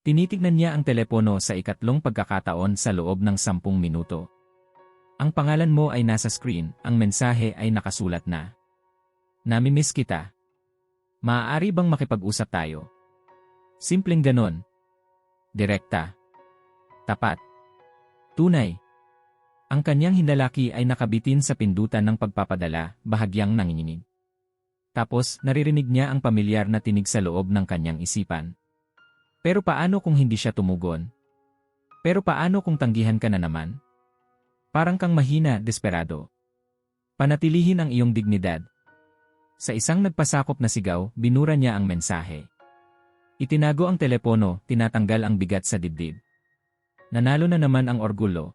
Tinitignan niya ang telepono sa ikatlong pagkakataon sa loob ng sampung minuto. Ang pangalan mo ay nasa screen, ang mensahe ay nakasulat na. Namimiss kita. Maaari bang makipag-usap tayo? Simpleng ganon. Direkta. Tapat. Tunay. Ang kanyang hinlalaki ay nakabitin sa pindutan ng pagpapadala, bahagyang nanginginig. Tapos, naririnig niya ang pamilyar na tinig sa loob ng kanyang isipan. Pero paano kung hindi siya tumugon? Pero paano kung tanggihan ka na naman? Parang kang mahina, desperado. Panatilihin ang iyong dignidad. Sa isang nagpasakop na sigaw, binura niya ang mensahe. Itinago ang telepono, tinatanggal ang bigat sa dibdib. Nanalo na naman ang orgulo.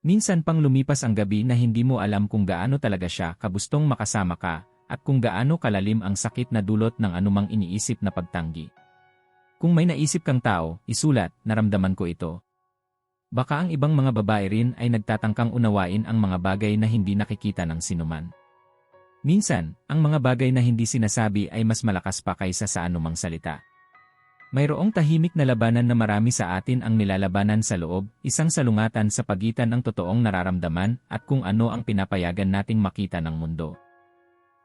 Minsan pang lumipas ang gabi na hindi mo alam kung gaano talaga siya kabustong makasama ka at kung gaano kalalim ang sakit na dulot ng anumang iniisip na pagtanggi. Kung may naisip kang tao, isulat, naramdaman ko ito. Baka ang ibang mga babae rin ay nagtatangkang unawain ang mga bagay na hindi nakikita ng sinuman. Minsan, ang mga bagay na hindi sinasabi ay mas malakas pa kaysa sa anumang salita. Mayroong tahimik na labanan na marami sa atin ang nilalabanan sa loob, isang salungatan sa pagitan ng totoong nararamdaman at kung ano ang pinapayagan nating makita ng mundo.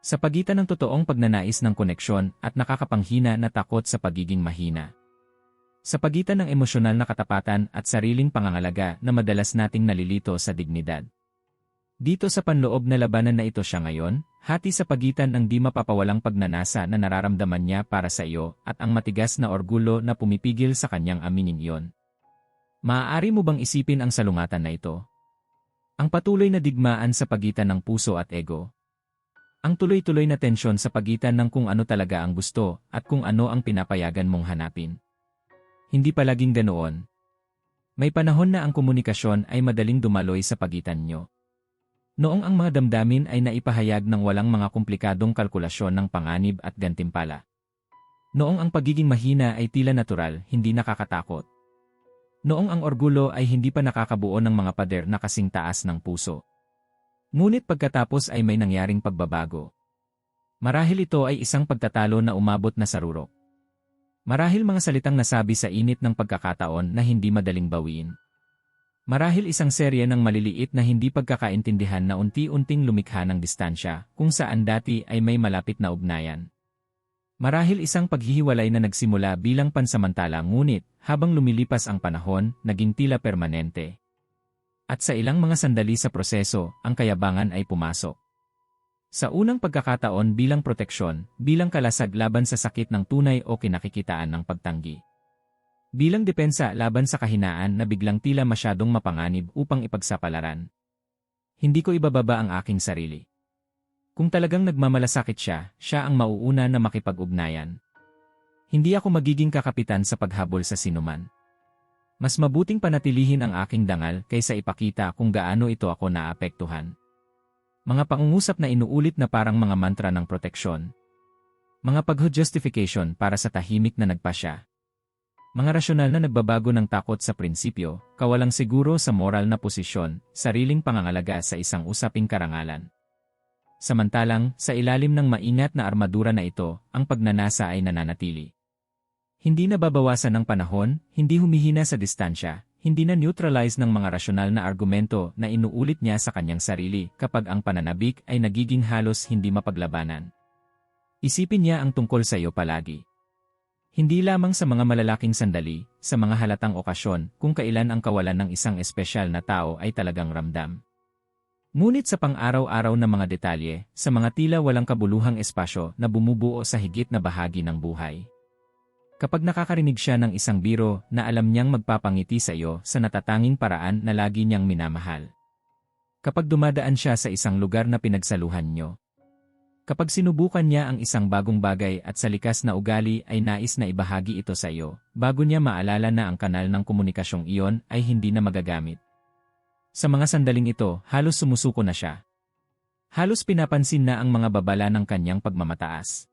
Sa pagitan ng totoong pagnanais ng koneksyon at nakakapanghina na takot sa pagiging mahina. Sa pagitan ng emosyonal na katapatan at sariling pangangalaga na madalas nating nalilito sa dignidad. Dito sa panloob na labanan na ito siya ngayon, hati sa pagitan ng di mapapawalang pagnanasa na nararamdaman niya para sa iyo at ang matigas na orgulo na pumipigil sa kanyang aminin iyon. Maaari mo bang isipin ang salungatan na ito? Ang patuloy na digmaan sa pagitan ng puso at ego, ang tuloy-tuloy na tensyon sa pagitan ng kung ano talaga ang gusto at kung ano ang pinapayagan mong hanapin. Hindi palaging ganoon. May panahon na ang komunikasyon ay madaling dumaloy sa pagitan nyo. Noong ang mga damdamin ay naipahayag ng walang mga komplikadong kalkulasyon ng panganib at gantimpala. Noong ang pagiging mahina ay tila natural, hindi nakakatakot. Noong ang orgulo ay hindi pa nakakabuo ng mga pader na kasing taas ng puso. Ngunit pagkatapos ay may nangyaring pagbabago. Marahil ito ay isang pagtatalo na umabot na sa rurok. Marahil mga salitang nasabi sa init ng pagkakataon na hindi madaling bawiin. Marahil isang serye ng maliliit na hindi pagkakaintindihan na unti-unting lumikha ng distansya kung saan dati ay may malapit na ugnayan. Marahil isang paghihiwalay na nagsimula bilang pansamantala ngunit habang lumilipas ang panahon, naging tila permanente. At sa ilang mga sandali sa proseso, ang kayabangan ay pumasok. Sa unang pagkakataon bilang proteksyon, bilang kalasag laban sa sakit ng tunay o kinakikitaan ng pagtanggi. Bilang depensa laban sa kahinaan na biglang tila masyadong mapanganib upang ipagsapalaran. Hindi ko ibababa ang aking sarili. Kung talagang nagmamalasakit siya, siya ang mauuna na makipag-ugnayan. Hindi ako magiging kakapitan sa paghabol sa sinuman. Mas mabuting panatilihin ang aking dangal kaysa ipakita kung gaano ito ako naapektuhan. Mga pangungusap na inuulit na parang mga mantra ng proteksyon. Mga pag-justification para sa tahimik na nagpasya. Mga rasyonal na nagbabago ng takot sa prinsipyo, kawalang siguro sa moral na posisyon, sariling pangangalaga sa isang usaping karangalan. Samantalang, sa ilalim ng maingat na armadura na ito, ang pagnanasa ay nananatili. Hindi nababawasan ng panahon, hindi humihina sa distansya, hindi na neutralize ng mga rasyonal na argumento na inuulit niya sa kanyang sarili kapag ang pananabik ay nagiging halos hindi mapaglabanan. Isipin niya ang tungkol sa iyo palagi. Hindi lamang sa mga malalaking sandali, sa mga halatang okasyon kung kailan ang kawalan ng isang espesyal na tao ay talagang ramdam. Ngunit sa pang-araw-araw na mga detalye, sa mga tila walang kabuluhang espasyo na bumubuo sa higit na bahagi ng buhay. Kapag nakakarinig siya ng isang biro na alam niyang magpapangiti sa iyo sa natatanging paraan na lagi niyang minamahal. Kapag dumadaan siya sa isang lugar na pinagsaluhan niyo. Kapag sinubukan niya ang isang bagong bagay at sa likas na ugali ay nais na ibahagi ito sa iyo, bago niya maalala na ang kanal ng komunikasyong iyon ay hindi na magagamit. Sa mga sandaling ito, halos sumusuko na siya. Halos pinapansin na ang mga babala ng kanyang pagmamataas.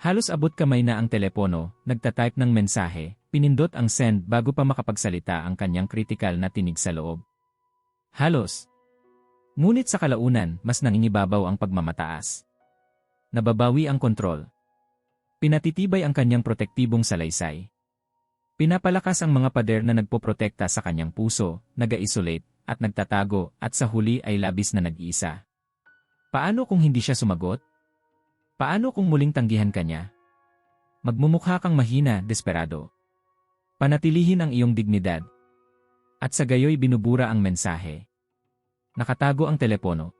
Halos abot kamay na ang telepono, nagtatype ng mensahe, pinindot ang send bago pa makapagsalita ang kanyang kritikal na tinig sa loob. Halos. Ngunit sa kalaunan, mas nangingibabaw ang pagmamataas. Nababawi ang kontrol. Pinatitibay ang kanyang protektibong salaysay. Pinapalakas ang mga pader na nagpoprotekta sa kanyang puso, nag-isolate, at nagtatago, at sa huli ay labis na nag-iisa. Paano kung hindi siya sumagot? Paano kung muling tanggihan ka niya? Magmumukha kang mahina, desperado. Panatilihin ang iyong dignidad. At sa gayoy binubura ang mensahe. Nakatago ang telepono.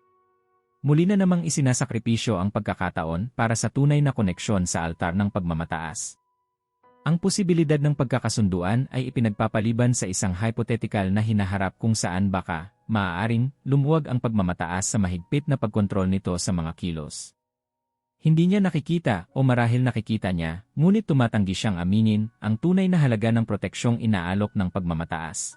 Muli na namang isinasakripisyo ang pagkakataon para sa tunay na koneksyon sa altar ng pagmamataas. Ang posibilidad ng pagkakasunduan ay ipinagpapaliban sa isang hypothetical na hinaharap kung saan baka, maaaring, lumuwag ang pagmamataas sa mahigpit na pagkontrol nito sa mga kilos. Hindi niya nakikita o marahil nakikita niya, ngunit tumatanggi siyang aminin ang tunay na halaga ng proteksyong inaalok ng pagmamataas.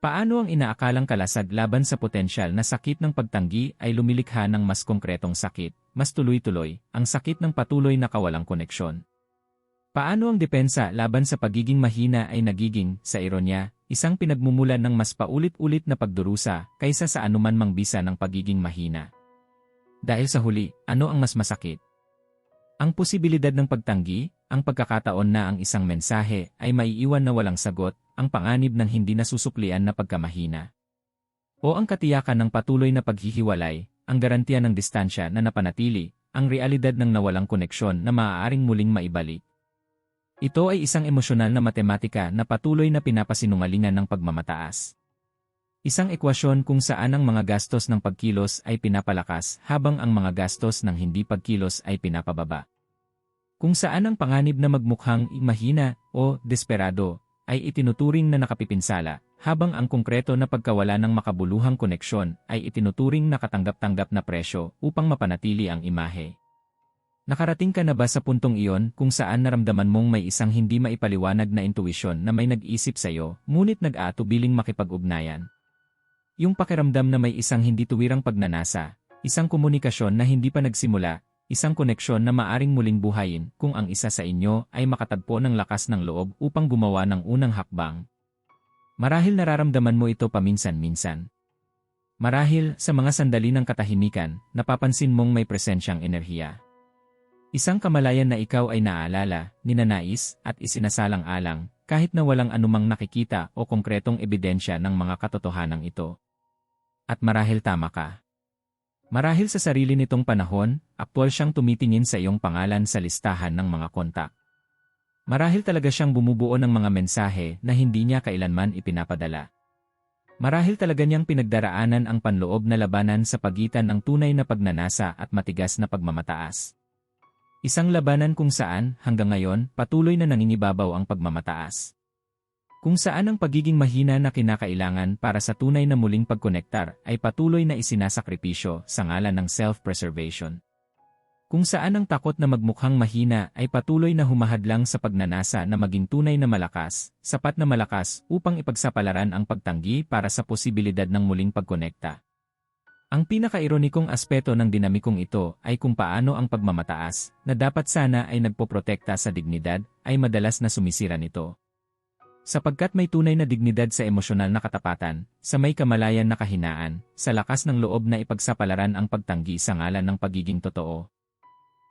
Paano ang inaakalang kalasag laban sa potensyal na sakit ng pagtanggi ay lumilikha ng mas konkretong sakit, mas tuloy-tuloy, ang sakit ng patuloy na kawalang koneksyon? Paano ang depensa laban sa pagiging mahina ay nagiging, sa ironya, isang pinagmumulan ng mas paulit-ulit na pagdurusa kaysa sa anuman mang bisa ng pagiging mahina? Dahil sa huli, ano ang mas masakit? Ang posibilidad ng pagtanggi, ang pagkakataon na ang isang mensahe ay maiiwan na walang sagot, ang panganib ng hindi nasusuklian na pagkamahina. O ang katiyakan ng patuloy na paghihiwalay, ang garantiya ng distansya na napanatili, ang realidad ng nawalang koneksyon na maaaring muling maibalik. Ito ay isang emosyonal na matematika na patuloy na pinapasinungalingan ng pagmamataas. Isang ekwasyon kung saan ang mga gastos ng pagkilos ay pinapalakas habang ang mga gastos ng hindi pagkilos ay pinapababa. Kung saan ang panganib na magmukhang mahina o desperado ay itinuturing na nakapipinsala, habang ang konkreto na pagkawala ng makabuluhang koneksyon ay itinuturing na katanggap-tanggap na presyo upang mapanatili ang imahe. Nakarating ka na ba sa puntong iyon kung saan naramdaman mong may isang hindi maipaliwanag na intuisyon na may nag-isip sa iyo, ngunit nag-aatubiling makipag-ugnayan? Yung pakiramdam na may isang hindi tuwirang pagnanasa, isang komunikasyon na hindi pa nagsimula, Isang koneksyon na maaring muling buhayin kung ang isa sa inyo ay makatagpo ng lakas ng loob upang gumawa ng unang hakbang. Marahil nararamdaman mo ito paminsan-minsan. Marahil sa mga sandali ng katahimikan, napapansin mong may presensyang enerhiya. Isang kamalayan na ikaw ay naaalala, ninanais, at isinasalang alang, kahit na walang anumang nakikita o konkretong ebidensya ng mga katotohanan ito. At marahil tama ka. Marahil sa sarili nitong panahon, aktwal siyang tumitingin sa iyong pangalan sa listahan ng mga kontak. Marahil talaga siyang bumubuo ng mga mensahe na hindi niya kailanman ipinapadala. Marahil talaga niyang pinagdaraanan ang panloob na labanan sa pagitan ng tunay na pagnanasa at matigas na pagmamataas. Isang labanan kung saan, hanggang ngayon, patuloy na nangingibabaw ang pagmamataas. Kung saan ang pagiging mahina na kinakailangan para sa tunay na muling pagkonektar ay patuloy na isinasakripisyo sa ngalan ng self-preservation. Kung saan ang takot na magmukhang mahina ay patuloy na humahadlang sa pagnanasa na maging tunay na malakas, sapat na malakas upang ipagsapalaran ang pagtanggi para sa posibilidad ng muling pagkonekta. Ang pinakaironikong aspeto ng dinamikong ito ay kung paano ang pagmamataas, na dapat sana ay nagpoprotekta sa dignidad, ay madalas na sumisira nito. Sapagkat may tunay na dignidad sa emosyonal na katapatan, sa may kamalayan na kahinaan, sa lakas ng loob na ipagsapalaran ang pagtanggi sa ngalan ng pagiging totoo.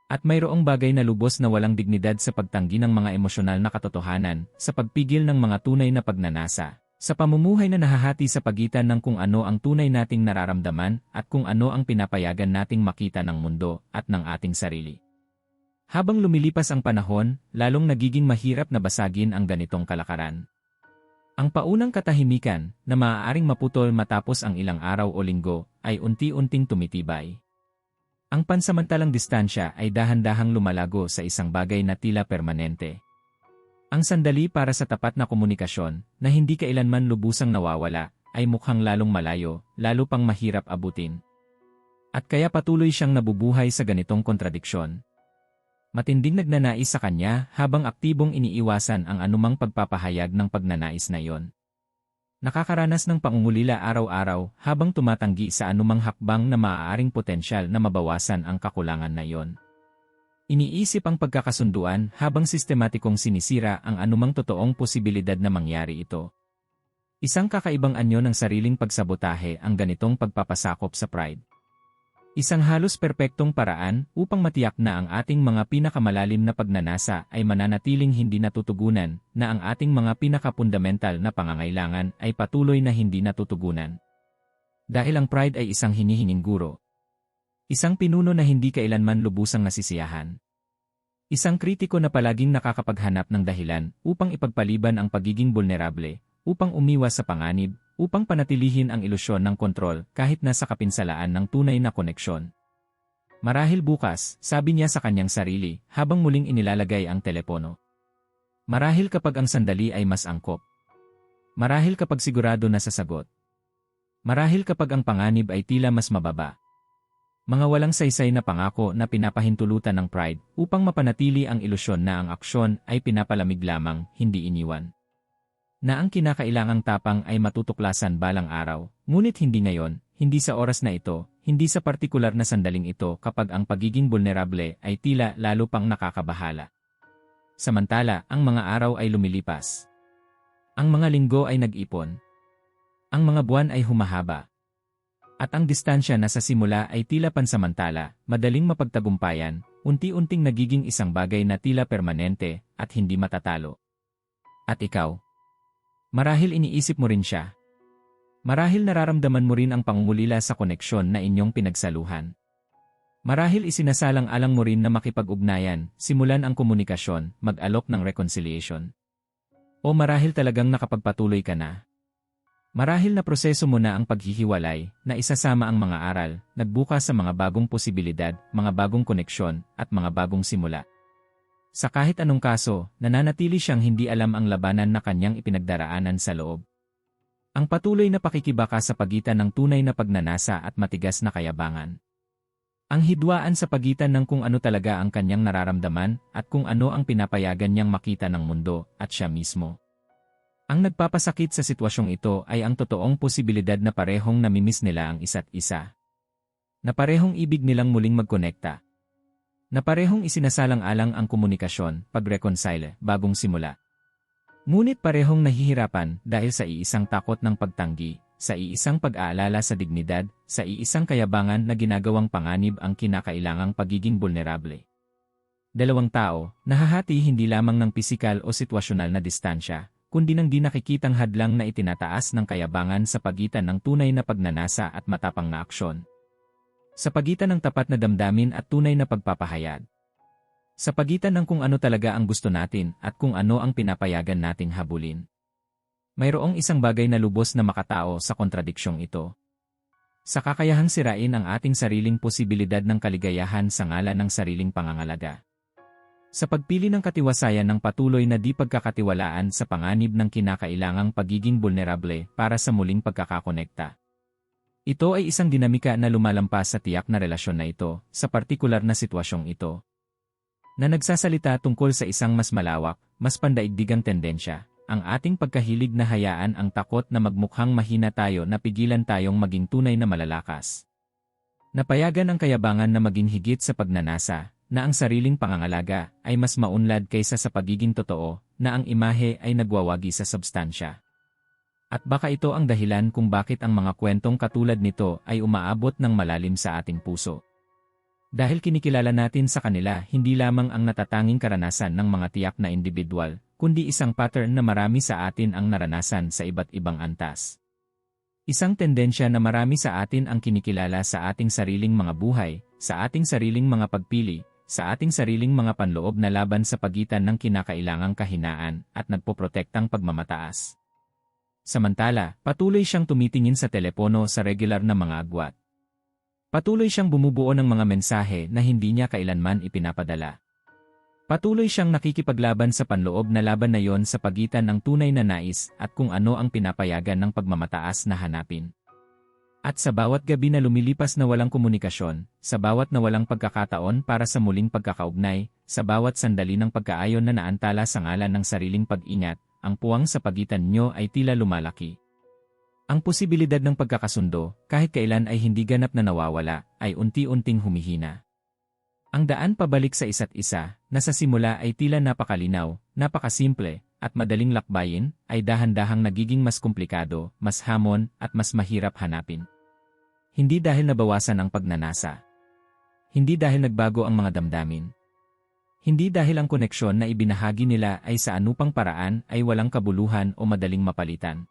At mayroong bagay na lubos na walang dignidad sa pagtanggi ng mga emosyonal na katotohanan, sa pagpigil ng mga tunay na pagnanasa, sa pamumuhay na nahahati sa pagitan ng kung ano ang tunay nating nararamdaman at kung ano ang pinapayagan nating makita ng mundo at ng ating sarili. Habang lumilipas ang panahon, lalong nagiging mahirap na basagin ang ganitong kalakaran. Ang paunang katahimikan, na maaaring maputol matapos ang ilang araw o linggo, ay unti-unting tumitibay. Ang pansamantalang distansya ay dahan-dahang lumalago sa isang bagay na tila permanente. Ang sandali para sa tapat na komunikasyon, na hindi kailanman lubusang nawawala, ay mukhang lalong malayo, lalo pang mahirap abutin. At kaya patuloy siyang nabubuhay sa ganitong kontradiksyon, matinding nagnanais sa kanya habang aktibong iniiwasan ang anumang pagpapahayag ng pagnanais na iyon. Nakakaranas ng pangungulila araw-araw habang tumatanggi sa anumang hakbang na maaaring potensyal na mabawasan ang kakulangan na iyon. Iniisip ang pagkakasunduan habang sistematikong sinisira ang anumang totoong posibilidad na mangyari ito. Isang kakaibang anyo ng sariling pagsabotahe ang ganitong pagpapasakop sa pride. Isang halos perpektong paraan upang matiyak na ang ating mga pinakamalalim na pagnanasa ay mananatiling hindi natutugunan, na ang ating mga pinakapundamental na pangangailangan ay patuloy na hindi natutugunan. Dahil ang pride ay isang hinihinging guro. Isang pinuno na hindi kailanman lubusang nasisiyahan. Isang kritiko na palaging nakakapaghanap ng dahilan upang ipagpaliban ang pagiging vulnerable, upang umiwas sa panganib, upang panatilihin ang ilusyon ng kontrol kahit nasa kapinsalaan ng tunay na koneksyon. Marahil bukas, sabi niya sa kanyang sarili habang muling inilalagay ang telepono. Marahil kapag ang sandali ay mas angkop. Marahil kapag sigurado na sasagot. Marahil kapag ang panganib ay tila mas mababa. Mga walang saysay na pangako na pinapahintulutan ng pride upang mapanatili ang ilusyon na ang aksyon ay pinapalamig lamang, hindi iniwan na ang kinakailangang tapang ay matutuklasan balang araw, ngunit hindi ngayon, hindi sa oras na ito, hindi sa partikular na sandaling ito kapag ang pagiging vulnerable ay tila lalo pang nakakabahala. Samantala, ang mga araw ay lumilipas. Ang mga linggo ay nag-ipon. Ang mga buwan ay humahaba. At ang distansya na sa simula ay tila pansamantala, madaling mapagtagumpayan, unti-unting nagiging isang bagay na tila permanente at hindi matatalo. At ikaw, Marahil iniisip mo rin siya. Marahil nararamdaman mo rin ang pangungulila sa koneksyon na inyong pinagsaluhan. Marahil isinasalang-alang mo rin na makipag-ugnayan, simulan ang komunikasyon, mag-alok ng reconciliation. O marahil talagang nakapagpatuloy ka na. Marahil na proseso mo na ang paghihiwalay, na isasama ang mga aral, nagbukas sa mga bagong posibilidad, mga bagong koneksyon, at mga bagong simula. Sa kahit anong kaso, nananatili siyang hindi alam ang labanan na kanyang ipinagdaraanan sa loob. Ang patuloy na pakikibaka sa pagitan ng tunay na pagnanasa at matigas na kayabangan. Ang hidwaan sa pagitan ng kung ano talaga ang kanyang nararamdaman at kung ano ang pinapayagan niyang makita ng mundo at siya mismo. Ang nagpapasakit sa sitwasyong ito ay ang totoong posibilidad na parehong namimiss nila ang isa't isa. Na parehong ibig nilang muling magkonekta na parehong isinasalang-alang ang komunikasyon, pag-reconcile, bagong simula. Ngunit parehong nahihirapan dahil sa iisang takot ng pagtanggi, sa iisang pag-aalala sa dignidad, sa iisang kayabangan na ginagawang panganib ang kinakailangang pagiging vulnerable. Dalawang tao, nahahati hindi lamang ng pisikal o sitwasyonal na distansya, kundi ng di nakikitang hadlang na itinataas ng kayabangan sa pagitan ng tunay na pagnanasa at matapang na aksyon. Sa pagitan ng tapat na damdamin at tunay na pagpapahayag. Sa pagitan ng kung ano talaga ang gusto natin at kung ano ang pinapayagan nating habulin. Mayroong isang bagay na lubos na makatao sa kontradiksyong ito. Sa kakayahang sirain ang ating sariling posibilidad ng kaligayahan sa ngala ng sariling pangangalaga. Sa pagpili ng katiwasayan ng patuloy na di pagkakatiwalaan sa panganib ng kinakailangang pagiging vulnerable para sa muling pagkakakonekta. Ito ay isang dinamika na lumalampas sa tiyak na relasyon na ito, sa partikular na sitwasyong ito. Na nagsasalita tungkol sa isang mas malawak, mas pandaigdigang tendensya, ang ating pagkahilig na hayaan ang takot na magmukhang mahina tayo na pigilan tayong maging tunay na malalakas. Napayagan ang kayabangan na maging higit sa pagnanasa, na ang sariling pangangalaga ay mas maunlad kaysa sa pagiging totoo, na ang imahe ay nagwawagi sa substansya. At baka ito ang dahilan kung bakit ang mga kwentong katulad nito ay umaabot ng malalim sa ating puso. Dahil kinikilala natin sa kanila hindi lamang ang natatanging karanasan ng mga tiyak na individual, kundi isang pattern na marami sa atin ang naranasan sa iba't ibang antas. Isang tendensya na marami sa atin ang kinikilala sa ating sariling mga buhay, sa ating sariling mga pagpili, sa ating sariling mga panloob na laban sa pagitan ng kinakailangang kahinaan at nagpoprotektang pagmamataas. Samantala, patuloy siyang tumitingin sa telepono sa regular na mga agwat. Patuloy siyang bumubuo ng mga mensahe na hindi niya kailanman ipinapadala. Patuloy siyang nakikipaglaban sa panloob na laban na yon sa pagitan ng tunay na nais at kung ano ang pinapayagan ng pagmamataas na hanapin. At sa bawat gabi na lumilipas na walang komunikasyon, sa bawat na walang pagkakataon para sa muling pagkakaugnay, sa bawat sandali ng pagkaayon na naantala sa ngalan ng sariling pag-ingat, ang puwang sa pagitan nyo ay tila lumalaki. Ang posibilidad ng pagkakasundo, kahit kailan ay hindi ganap na nawawala, ay unti-unting humihina. Ang daan pabalik sa isa't isa, na sa simula ay tila napakalinaw, napakasimple, at madaling lakbayin, ay dahan-dahang nagiging mas komplikado, mas hamon, at mas mahirap hanapin. Hindi dahil nabawasan ang pagnanasa, Hindi dahil nagbago ang mga damdamin. Hindi dahil ang koneksyon na ibinahagi nila ay sa anupang paraan ay walang kabuluhan o madaling mapalitan.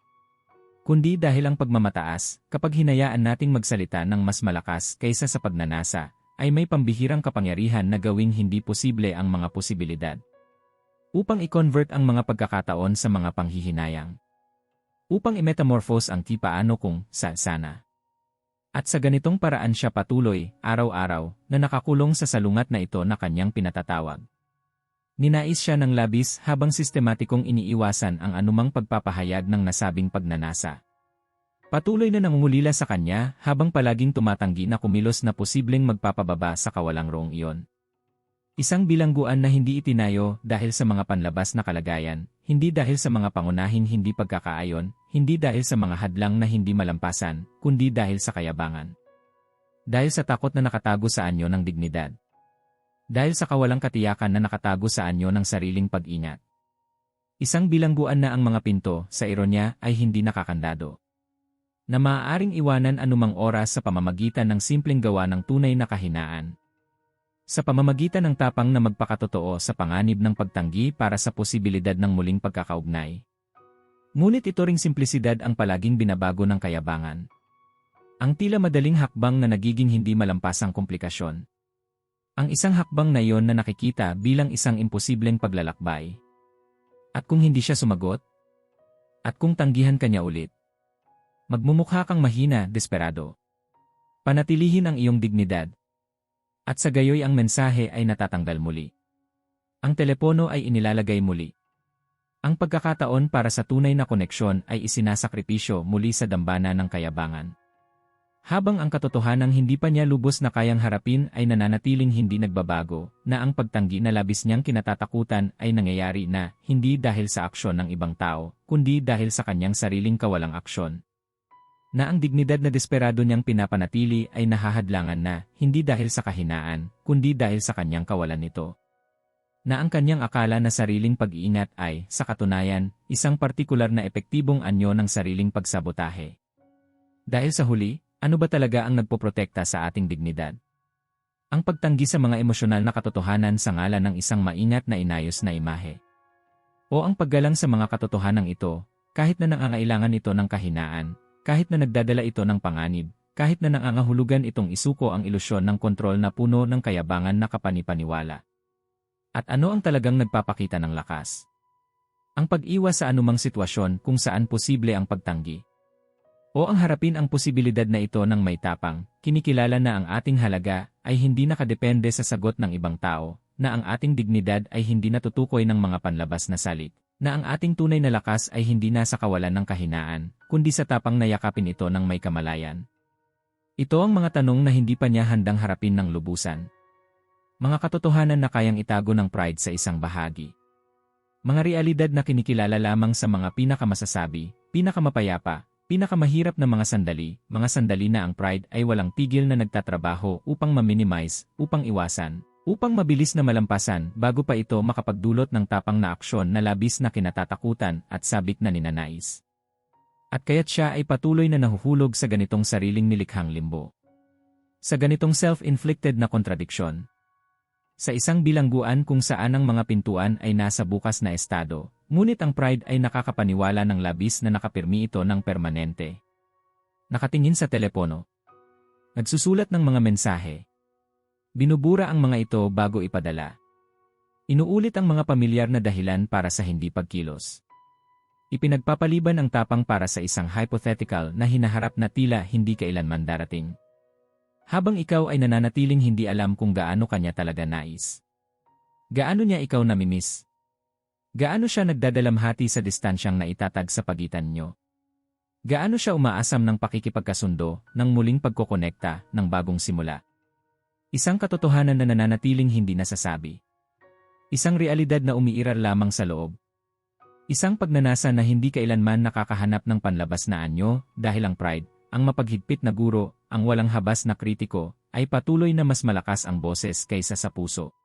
Kundi dahil ang pagmamataas, kapag hinayaan nating magsalita ng mas malakas kaysa sa pagnanasa, ay may pambihirang kapangyarihan na gawing hindi posible ang mga posibilidad. Upang i-convert ang mga pagkakataon sa mga panghihinayang. Upang i-metamorphose ang tipaano kung sa sana. At sa ganitong paraan siya patuloy, araw-araw, na nakakulong sa salungat na ito na kanyang pinatatawag. Ninais siya ng labis habang sistematikong iniiwasan ang anumang pagpapahayag ng nasabing pagnanasa. Patuloy na nangungulila sa kanya habang palaging tumatanggi na kumilos na posibleng magpapababa sa kawalang roong iyon. Isang bilangguan na hindi itinayo dahil sa mga panlabas na kalagayan, hindi dahil sa mga pangunahing hindi pagkakaayon, hindi dahil sa mga hadlang na hindi malampasan, kundi dahil sa kayabangan. Dahil sa takot na nakatago sa anyo ng dignidad. Dahil sa kawalang katiyakan na nakatago sa anyo ng sariling pag-ingat. Isang bilangguan na ang mga pinto, sa ironya, ay hindi nakakandado. Na maaaring iwanan anumang oras sa pamamagitan ng simpleng gawa ng tunay na kahinaan, sa pamamagitan ng tapang na magpakatotoo sa panganib ng pagtanggi para sa posibilidad ng muling pagkakaugnay. Ngunit ito ring simplisidad ang palaging binabago ng kayabangan. Ang tila madaling hakbang na nagiging hindi malampasang komplikasyon. Ang isang hakbang na iyon na nakikita bilang isang imposibleng paglalakbay. At kung hindi siya sumagot? At kung tanggihan kanya ulit? Magmumukha kang mahina, desperado. Panatilihin ang iyong dignidad, at sa gayoy ang mensahe ay natatanggal muli. Ang telepono ay inilalagay muli. Ang pagkakataon para sa tunay na koneksyon ay isinasakripisyo muli sa dambana ng kayabangan. Habang ang katotohanang hindi pa niya lubos na kayang harapin ay nananatiling hindi nagbabago, na ang pagtanggi na labis niyang kinatatakutan ay nangyayari na hindi dahil sa aksyon ng ibang tao, kundi dahil sa kanyang sariling kawalang aksyon, na ang dignidad na desperado niyang pinapanatili ay nahahadlangan na, hindi dahil sa kahinaan, kundi dahil sa kanyang kawalan nito. Na ang kanyang akala na sariling pag-iingat ay, sa katunayan, isang partikular na epektibong anyo ng sariling pagsabotahe. Dahil sa huli, ano ba talaga ang nagpoprotekta sa ating dignidad? Ang pagtanggi sa mga emosyonal na katotohanan sa ngalan ng isang maingat na inayos na imahe. O ang paggalang sa mga katotohanan ito, kahit na nangangailangan ito ng kahinaan, kahit na nagdadala ito ng panganib, kahit na nangangahulugan itong isuko ang ilusyon ng kontrol na puno ng kayabangan na kapanipaniwala. At ano ang talagang nagpapakita ng lakas? Ang pag-iwas sa anumang sitwasyon kung saan posible ang pagtanggi. O ang harapin ang posibilidad na ito ng may tapang, kinikilala na ang ating halaga ay hindi nakadepende sa sagot ng ibang tao, na ang ating dignidad ay hindi natutukoy ng mga panlabas na salik na ang ating tunay na lakas ay hindi nasa kawalan ng kahinaan, kundi sa tapang na yakapin ito ng may kamalayan. Ito ang mga tanong na hindi pa niya handang harapin ng lubusan. Mga katotohanan na kayang itago ng pride sa isang bahagi. Mga realidad na kinikilala lamang sa mga pinakamasasabi, pinakamapayapa, pinakamahirap na mga sandali, mga sandali na ang pride ay walang tigil na nagtatrabaho upang ma-minimize, upang iwasan, upang mabilis na malampasan bago pa ito makapagdulot ng tapang na aksyon na labis na kinatatakutan at sabik na ninanais. At kaya't siya ay patuloy na nahuhulog sa ganitong sariling nilikhang limbo. Sa ganitong self-inflicted na kontradiksyon. Sa isang bilangguan kung saan ang mga pintuan ay nasa bukas na estado, ngunit ang pride ay nakakapaniwala ng labis na nakapirmi ito ng permanente. Nakatingin sa telepono. Nagsusulat ng mga mensahe, Binubura ang mga ito bago ipadala. Inuulit ang mga pamilyar na dahilan para sa hindi pagkilos. Ipinagpapaliban ang tapang para sa isang hypothetical na hinaharap na tila hindi kailanman darating. Habang ikaw ay nananatiling hindi alam kung gaano kanya talaga nais. Gaano niya ikaw namimiss? Gaano siya nagdadalamhati sa distansyang naitatag sa pagitan nyo? Gaano siya umaasam ng pakikipagkasundo, ng muling pagkokonekta, ng bagong simula? Isang katotohanan na nananatiling hindi nasasabi. Isang realidad na umiiral lamang sa loob. Isang pagnanasa na hindi kailanman nakakahanap ng panlabas na anyo dahil ang pride, ang mapaghigpit na guro, ang walang habas na kritiko, ay patuloy na mas malakas ang boses kaysa sa puso.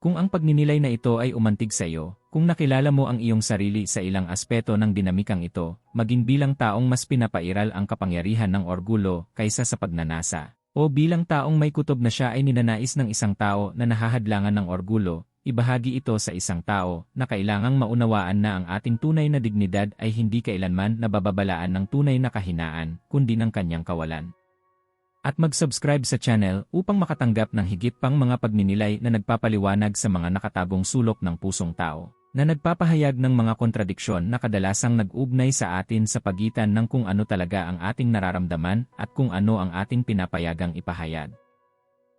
Kung ang pagninilay na ito ay umantig sa iyo, kung nakilala mo ang iyong sarili sa ilang aspeto ng dinamikang ito, maging bilang taong mas pinapairal ang kapangyarihan ng orgulo kaysa sa pagnanasa, O bilang taong may kutob na siya ay ninanais ng isang tao na nahahadlangan ng orgulo, ibahagi ito sa isang tao na kailangang maunawaan na ang ating tunay na dignidad ay hindi kailanman nabababalaan ng tunay na kahinaan, kundi ng kanyang kawalan. At mag-subscribe sa channel upang makatanggap ng higit pang mga pagninilay na nagpapaliwanag sa mga nakatagong sulok ng pusong tao na nagpapahayag ng mga kontradiksyon na kadalasang nag-ugnay sa atin sa pagitan ng kung ano talaga ang ating nararamdaman at kung ano ang ating pinapayagang ipahayag.